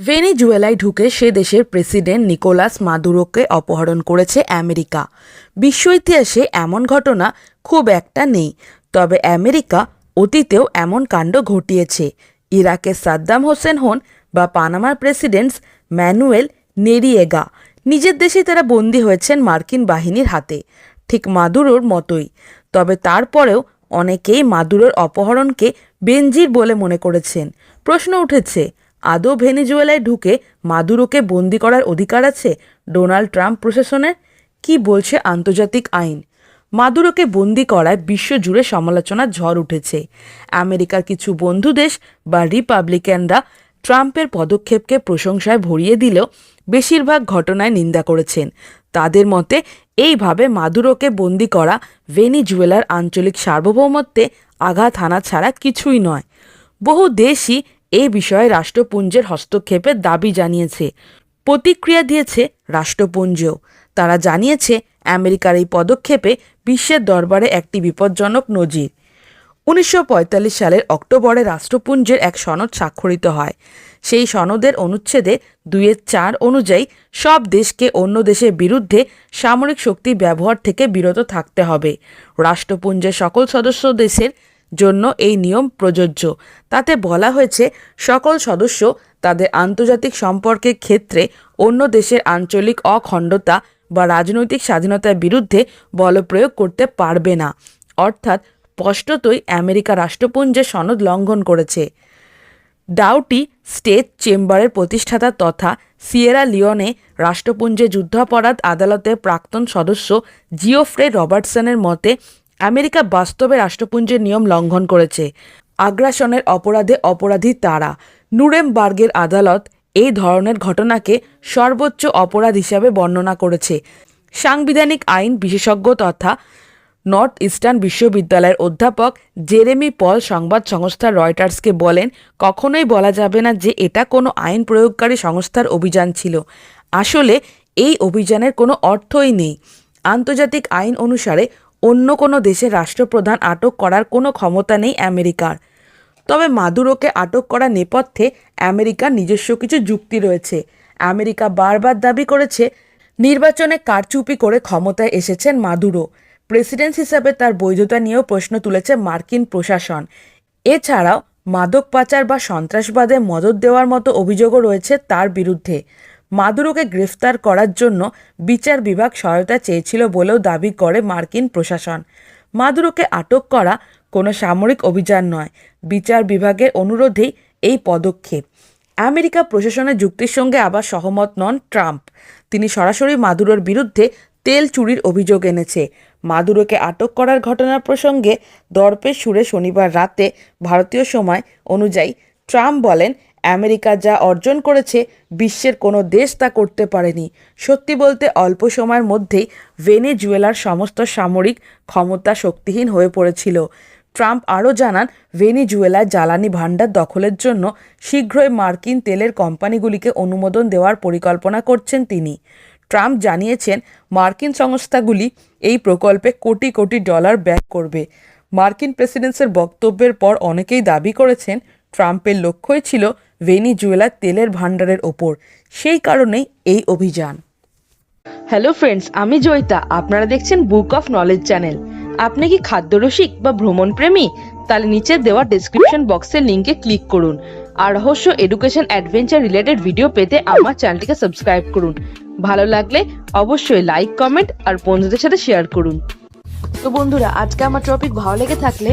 ভেনেজুয়েলায় ঢুকে সে দেশের president Nicolas মাদুরোকে অপহরণ করেছে আমেরিকা। বিশ্ব ইতিহাসে এমন ঘটনা খুব একটা নেই, তবে আমেরিকা অতীতেও এমন কাণ্ড ঘটিয়েছে। ইরাকের সাদ্দাম হোসেন হন বা পানামার প্রেসিডেন্টস ম্যানুয়েল নেরিয়েগা। নিজের দেশেই তারা বন্দী হয়েছেন মার্কিন বাহিনীর হাতে, ঠিক মাদুরোর মতোই। তবে তারপরেও অনেকেই মাদুরোর অপহরণকে বেনজির বলে মনে করেছেন। প্রশ্ন উঠেছে আদৌ ভেনিজুয়েলায় ঢুকে মাদুরোকে বন্দি করার অধিকার আছে ডোনাল্ড ট্রাম্প প্রশাসনের? কি বলছে আন্তর্জাতিক আইন? মাদুরোকে বন্দি করায় বিশ্বজুড়ে সমালোচনার ঝড় উঠেছে। আমেরিকার কিছু বন্ধু দেশ বা রিপাবলিকানরা ট্রাম্পের পদক্ষেপকে প্রশংসায় ভরিয়ে দিলেও বেশিরভাগ ঘটনায় নিন্দা করেছেন। তাদের মতে, এইভাবে মাদুরোকে বন্দি করা ভেনিজুয়েলার আঞ্চলিক সার্বভৌমত্বে আঘাত হানা ছাড়া কিছুই নয়। বহু দেশই এই বিষয়ে রাষ্ট্রপুঞ্জের হস্তক্ষেপের দাবি জানিয়েছে। প্রতিক্রিয়া দিয়েছে রাষ্ট্রপুঞ্জও তারা জানিয়েছে, আমেরিকার এই পদক্ষেপে বিশ্বের দরবারে একটি বিপজ্জনক নজির। উনিশশো পঁয়তাল্লিশ সালের অক্টোবরে রাষ্ট্রপুঞ্জের এক সনদ স্বাক্ষরিত হয়। সেই সনদের অনুচ্ছেদে দুইয়ের চার অনুযায়ী সব দেশকে অন্য দেশের বিরুদ্ধে সামরিক শক্তি ব্যবহার থেকে বিরত থাকতে হবে। রাষ্ট্রপুঞ্জের সকল সদস্য দেশের জন্য এই নিয়ম প্রযোজ্য। তাতে বলা হয়েছে, সকল সদস্য তাদের আন্তর্জাতিক সম্পর্কের ক্ষেত্রে অন্য দেশের আঞ্চলিক অখণ্ডতা বা রাজনৈতিক স্বাধীনতার বিরুদ্ধে বলপ্রয়োগ করতে পারবে না। অর্থাৎ স্পষ্টতই আমেরিকা রাষ্ট্রপুঞ্জের সনদ লঙ্ঘন করেছে। ডাউটি স্টেট চেম্বারের প্রতিষ্ঠাতা তথা সিয়েরা লিওনে রাষ্ট্রপুঞ্জে যুদ্ধাপরাধ আদালতের প্রাক্তন সদস্য জিওফ্রে রবার্টসনের মতে আমেরিকা বাস্তবে রাষ্ট্রপুঞ্জের নিয়ম লঙ্ঘন করেছে। আগ্রাসনের অপরাধে অপরাধী তারা। নুরেমবার্গের আদালত এই ধরনের ঘটনাকে সর্বোচ্চ অপরাধ হিসাবে বর্ণনা করেছে। সাংবিধানিক আইন বিশেষজ্ঞ তথা নর্থ ইস্টার্ন বিশ্ববিদ্যালয়ের অধ্যাপক জেরেমি পল সংবাদ সংস্থা রয়টার্সকে বলেন, কখনোই বলা যাবে না যে এটা কোনো আইন প্রয়োগকারী সংস্থার অভিযান ছিল। আসলে এই অভিযানের কোনো অর্থই নেই। আন্তর্জাতিক আইন অনুসারে অন্য কোনো দেশের রাষ্ট্রপ্রধান আটক করার কোনো ক্ষমতা নেই আমেরিকার। তবে মাদুরোকে আটক করার নেপথ্যে আমেরিকার নিজস্ব কিছু যুক্তি রয়েছে। আমেরিকা বারবার দাবি করেছে, নির্বাচনে কারচুপি করে ক্ষমতায় এসেছেন মাদুরো। প্রেসিডেন্ট হিসাবে তার বৈধতা নিয়েও প্রশ্ন তুলেছে মার্কিন প্রশাসন। এছাড়াও, মাদক পাচার বা সন্ত্রাসবাদে মদত দেওয়ার মতো অভিযোগও রয়েছে তার বিরুদ্ধে। মাদুরোকে গ্রেফতার করার জন্য বিচার বিভাগ সহায়তা চেয়েছিল বলেও দাবি করে মার্কিন প্রশাসন। মাদুরোকে আটক করা কোনো সামরিক অভিযান নয়, বিচার বিভাগের অনুরোধেই এই পদক্ষেপ। আমেরিকা প্রশাসনের যুক্তির সঙ্গে আবার সহমত নন ট্রাম্প। তিনি সরাসরি মাদুরোর বিরুদ্ধে তেল চুরির অভিযোগ এনেছে। মাদুরোকে আটক করার ঘটনার প্রসঙ্গে দর্পের সুরে শনিবার রাতে ভারতীয় সময় অনুযায়ী ট্রাম্প বলেন আমেরিকা যা অর্জন করেছে, বিশ্বের কোনো দেশ তা করতে পারেনি। সত্যি বলতে, অল্প সময়ের মধ্যেই ভেনেজুয়েলার সমস্ত সামরিক ক্ষমতা শক্তিহীন হয়ে পড়েছিল। ট্রাম্প আরও জানান, ভেনিজুয়েলায় জ্বালানি ভাণ্ডার দখলের জন্য শীঘ্রই মার্কিন তেলের কোম্পানিগুলিকে অনুমোদন দেওয়ার পরিকল্পনা করছেন তিনি। ট্রাম্প জানিয়েছেন, মার্কিন সংস্থাগুলি এই প্রকল্পে কোটি কোটি ডলার ব্যয় করবে। মার্কিন প্রেসিডেন্সের বক্তব্যের পর অনেকেই দাবি করেছেন ট্রাম্পের লক্ষ্যই ছিল ভেনিজুয়েলার তেলের ভাণ্ডারের ওপর। সেই কারণেই এই অভিযান। হ্যালো ফ্রেন্ডস আমি জয়িতা। আপনারা দেখছেন বুক অফ নলেজ চ্যানেল আপনি কি খাদ্যরসিক বা ভ্রমণ প্রেমী তাহলে নিচে দেওয়া ডেসক্রিপশন বক্সের লিঙ্কে ক্লিক করুন। আর রহস্য এডুকেশন অ্যাডভেঞ্চার রিলেটেড ভিডিও পেতে আমার চ্যানেলটিকে সাবস্ক্রাইব করুন। ভালো লাগলে অবশ্যই লাইক কমেন্ট আর বন্ধুদের সাথে শেয়ার করুন। তো বন্ধুরা আজকে আমার টপিক ভালো লেগে থাকলে